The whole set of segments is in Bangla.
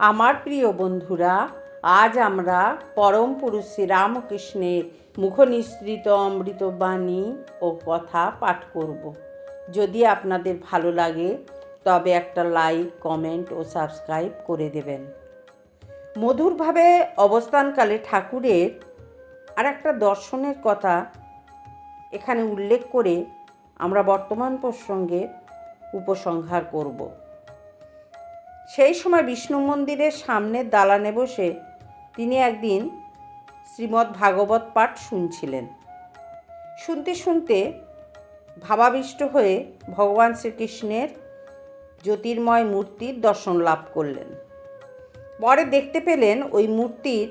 আমার প্রিয় বন্ধুরা, আজ আমরা পরম পুরুষ শ্রীরামকৃষ্ণের মুখনিসৃত অমৃতবাণী ও কথা পাঠ করব। যদি আপনাদের ভালো লাগে, তবে একটা লাইক, কমেন্ট ও সাবস্ক্রাইব করে দেবেন। মধুরভাবে অবস্থানকালে ঠাকুরের আর একটা দর্শনের কথা এখানে উল্লেখ করে আমরা বর্তমান প্রসঙ্গে উপসংহার করব। সেই সময় বিষ্ণু মন্দিরের সামনের দালানে বসে তিনি একদিন শ্রীমদ্ ভাগবত পাঠ শুনছিলেন। শুনতে শুনতে ভাবাবিষ্ট হয়ে ভগবান শ্রীকৃষ্ণের জ্যোতির্ময় মূর্তির দর্শন লাভ করলেন। পরে দেখতে পেলেন ওই মূর্তির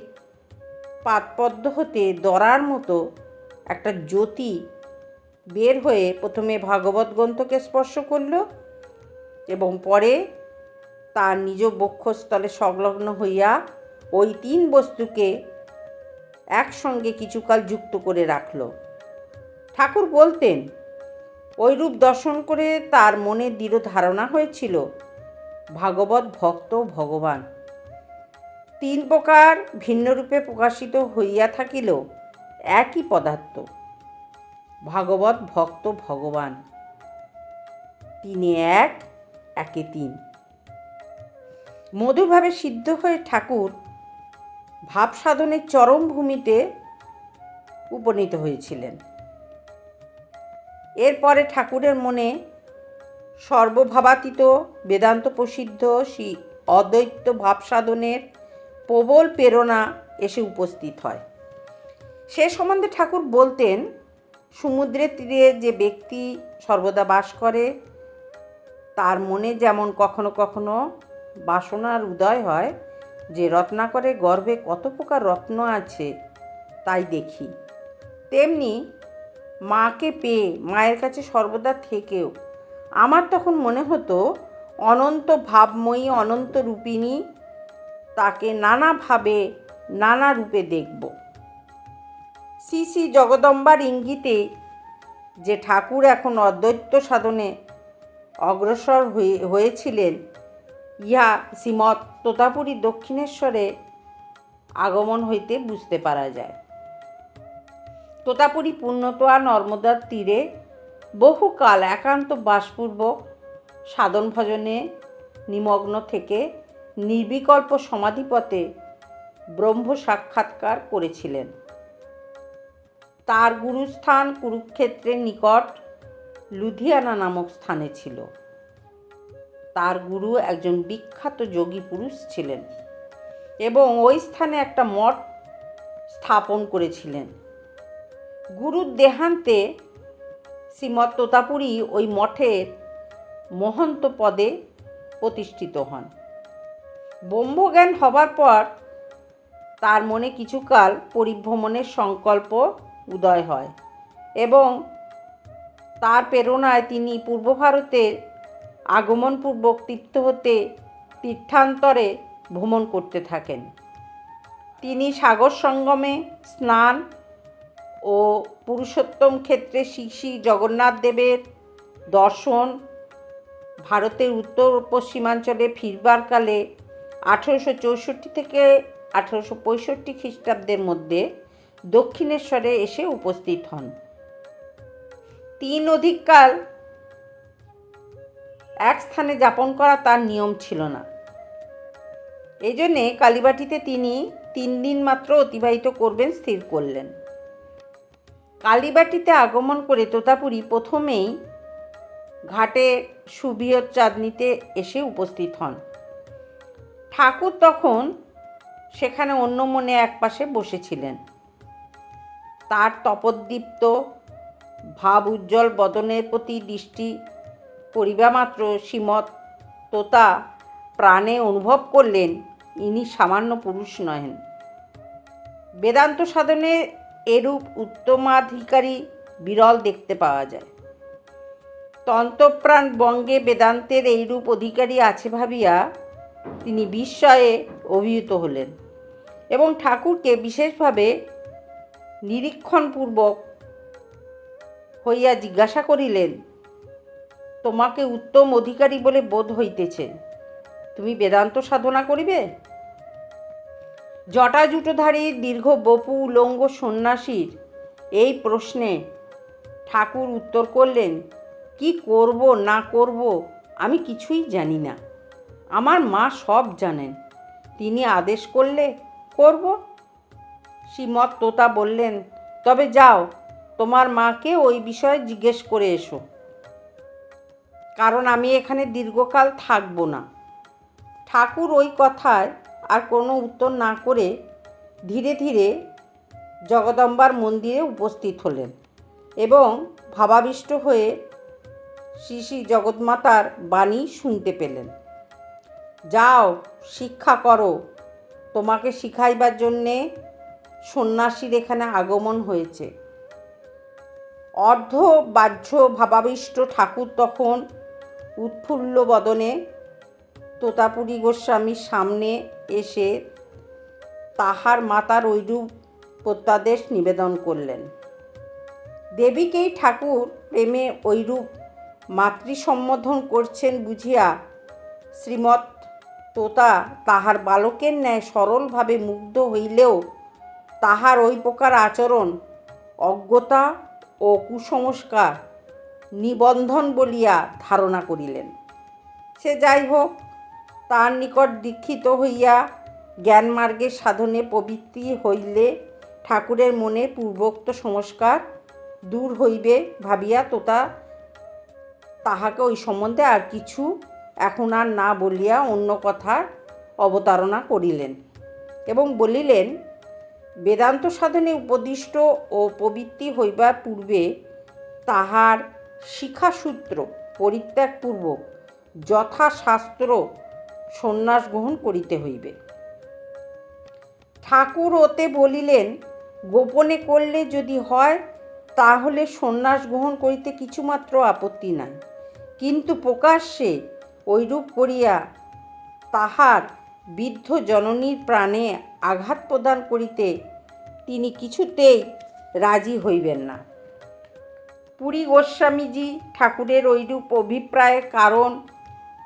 পাদপদ্ম হতে দরার মতো একটা জ্যোতি বের হয়ে প্রথমে ভাগবত গ্রন্থকে স্পর্শ করল এবং পরে তার নিজ বক্ষস্থলে সংলগ্ন হইয়া ওই তিন বস্তুকে একসঙ্গে কিছুকাল যুক্ত করে রাখল। ঠাকুর বলতেন ওই রূপ দর্শন করে তার মনে দৃঢ় ধারণা হয়েছিল, ভাগবত ভক্ত ভগবান। তিন প্রকার ভিন্নরূপে প্রকাশিত হইয়া থাকিল, একই পদার্থ, ভাগবত ভক্ত ভগবান। তিনি এক, একে তিন। মধুরভাবে সিদ্ধ হয়ে ঠাকুর ভাব সাধনের চরম ভূমিতে উপনীত হয়েছিলেন। এরপরে ঠাকুরের মনে সর্বভাবাতীত, বেদান্ত প্রসিদ্ধ, শ্রী অদ্বৈত ভাব সাধনের প্রবল প্রেরণা এসে উপস্থিত হয়। সে সম্বন্ধে ঠাকুর বলতেন সমুদ্রের তীরে যে ব্যক্তি সর্বদা বাস করে, তার মনে যেমন কখনো কখনো বাসনার উদয় হয় যে রত্নাকরে গর্ভে কত প্রকার রত্ন আছে তাই দেখি। তেমনি মাকে পেয়ে মায়ের কাছে সর্বদা থেকেও। আমার তখন মনে হতো অনন্ত ভাবময়ী, অনন্ত রূপিণী তাকে নানাভাবে, নানা রূপে দেখব। শ্রী শ্রী জগদম্বার ইঙ্গিতে যে ঠাকুর এখন অদ্বৈত সাধনে অগ্রসর হয়ে, হয়েছিলেন ইহা শ্রীমৎ তোতাপুরী দক্ষিণেশ্বরে আগমন হইতে বুঝতে পারা যায়। তোতাপুরী পূর্ণতোয়া নর্মদার তীরে বহুকাল একান্ত বাসপূর্বক সাধন ভজনে নিমগ্ন থেকে নির্বিকল্প সমাধিপথে ব্রহ্ম সাক্ষাৎকার করেছিলেন। তার গুরুস্থান কুরুক্ষেত্রের নিকট লুধিয়ানা নামক স্থানে ছিল। তার গুরু একজন বিখ্যাত যোগী পুরুষ ছিলেন এবং ওই স্থানে একটা মঠ স্থাপন করেছিলেন। গুরুর দেহান্তে শ্রীমৎ তোতাপুরী ওই মঠের মহন্ত পদে প্রতিষ্ঠিত হন। ব্রহ্মজ্ঞান হবার পর তার মনে কিছুকাল পরিভ্রমণের সংকল্প উদয় হয় এবং তার প্রেরণায় তিনি পূর্ব ভারতের আগমনপূর্বক তীর্থ হতে তীর্থান্তরে ভ্রমণ করতে থাকেন। তিনি সাগর সঙ্গমে স্নান ও পুরুষোত্তম ক্ষেত্রে শ্রী শ্রী জগন্নাথ দেবের দর্শন ভারতের উত্তর পশ্চিমাঞ্চলে ফিরবার কালে আঠেরোশো চৌষট্টি থেকে আঠেরোশো পঁয়ষট্টি খ্রিস্টাব্দের মধ্যে দক্ষিণেশ্বরে এসে উপস্থিত হন। তিন অধিককাল এক স্থানে যাপন করা তার নিয়ম ছিল না। এই জন্যে কালীবাটিতে তিনি তিন দিন মাত্র অতিবাহিত করবেন, স্থির করলেন। কালীবাটিতে আগমন করে তোতাপুরি প্রথমেই ঘাটে সুবিয়ত চাঁদনিতে এসে উপস্থিত হন। ঠাকুর তখন সেখানে অন্য মনে একপাশে বসেছিলেন। তার তপদ্দীপ্ত, ভাব উজ্জ্বল বদনের প্রতি দৃষ্টি পরিবা মাত্র শ্রীমৎ তোতা প্রাণে অনুভব করলেন ইনি সামান্য পুরুষ নহেন। বেদান্ত সাধনে এরূপ উত্তমাধিকারী বিরল দেখতে পাওয়া যায়। তন্ত্রপ্রাণ বঙ্গে বেদান্তের এইরূপ অধিকারী আছে ভাবিয়া তিনি বিস্ময়ে অভিহিত হলেন এবং ঠাকুরকে বিশেষভাবে নিরীক্ষণপূর্বক হইয়া জিজ্ঞাসা করিলেন তোমাকে উত্তম অধিকারী বলে বোধ হইতেছে। তুমি বেদান্ত সাধনা করিবে? জটাজুটোধারী দীর্ঘ বপু উলঙ্গ সন্ন্যাসীর এই প্রশ্নে ঠাকুর উত্তর করলেন, কি করব, না করব, আমি কিছুই জানি না। আমার মা সব জানেন। তিনি আদেশ করলে করব। শ্রীমৎ তোতা বললেন, তবে যাও, তোমার মাকে ওই বিষয়ে জিজ্ঞেস করে এসো। কারণ আমি এখানে দীর্ঘকাল থাকব না। ঠাকুর ওই কথায় আর কোনো উত্তর না করে ধীরে ধীরে জগদম্বার মন্দিরে উপস্থিত হলেন এবং ভাবাবিষ্ট হয়ে শ্রী শ্রী জগৎমাতার বাণী শুনতে পেলেন। যাও, শিক্ষা করো। তোমাকে শিখাইবার জন্যে সন্ন্যাসীর এখানে আগমন হয়েছে। অর্ধ বাহ্য ভাবাবিষ্ট ঠাকুর তখন উৎফুল্ল বদনে তোতাপুরী গোস্বামীর সামনে এসে তাহার মাতার ঐরূপ প্রত্যাদেশ নিবেদন করলেন। দেবীকেই ঠাকুর প্রেমে ঐরূপ মাতৃসম্বোধন করছেন বুঝিয়া শ্রীমৎ তোতা তাহার বালকের ন্যায় সরলভাবে মুগ্ধ হইলেও তাহার ওই প্রকার আচরণ অজ্ঞতা ও কুসংস্কার নিবন্ধন বলিয়া ধারণা করিলেন। সে যাই হোক, তার নিকট দীক্ষিত হইয়া জ্ঞানমার্গের সাধনে প্রবৃত্তি হইলে ঠাকুরের মনে পূর্বোক্ত সংস্কার দূর হইবে ভাবিয়া তোতা তাহাকে ওই সম্বন্ধে আর কিছু এখন আর না বলিয়া অন্য কথার অবতারণা করিলেন এবং বলিলেন, বেদান্ত সাধনে উপদিষ্ট ও প্রবৃত্তি হইবার পূর্বে তাহার শিখাসূত্র পরিত্যাগপূর্বক যথাশাস্ত্র সন্ন্যাস গ্রহণ করিতে হইবে। ঠাকুর ওতে বলিলেন, গোপনে করলে যদি হয়, তাহলে সন্ন্যাস গ্রহণ করিতে কিছুমাত্র আপত্তি নাই। কিন্তু প্রকাশ্যে ঐরূপ করিয়া তাহার বৃদ্ধ জননীর প্রাণে আঘাত প্রদান করিতে তিনি কিছুতেই রাজি হইবেন না। পুরী গোস্বামীজি ঠাকুরের ঐরূপ অভিপ্রায়ের কারণ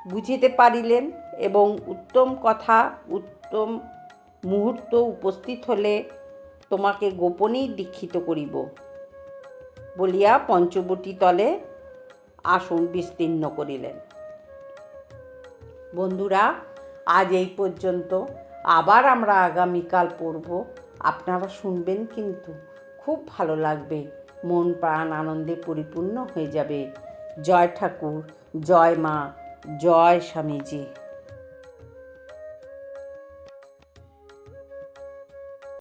বুঝিতে পারিলেন এবং উত্তম কথা, উত্তম মুহূর্ত উপস্থিত হলে তোমাকে গোপনেই দীক্ষিত করিব। বলিয়া পঞ্চবটী তলে আসন বিস্তীর্ণ করিলেন। বন্ধুরা, আজ এই পর্যন্ত। আবার আমরা আগামীকাল পড়ব। আপনারা শুনবেন কিন্তু খুব ভালো লাগবে। মন প্রাণ আনন্দে পরিপূর্ণ হয়ে যাবে। জয় ঠাকুর জয় মা জয় স্বামীজি।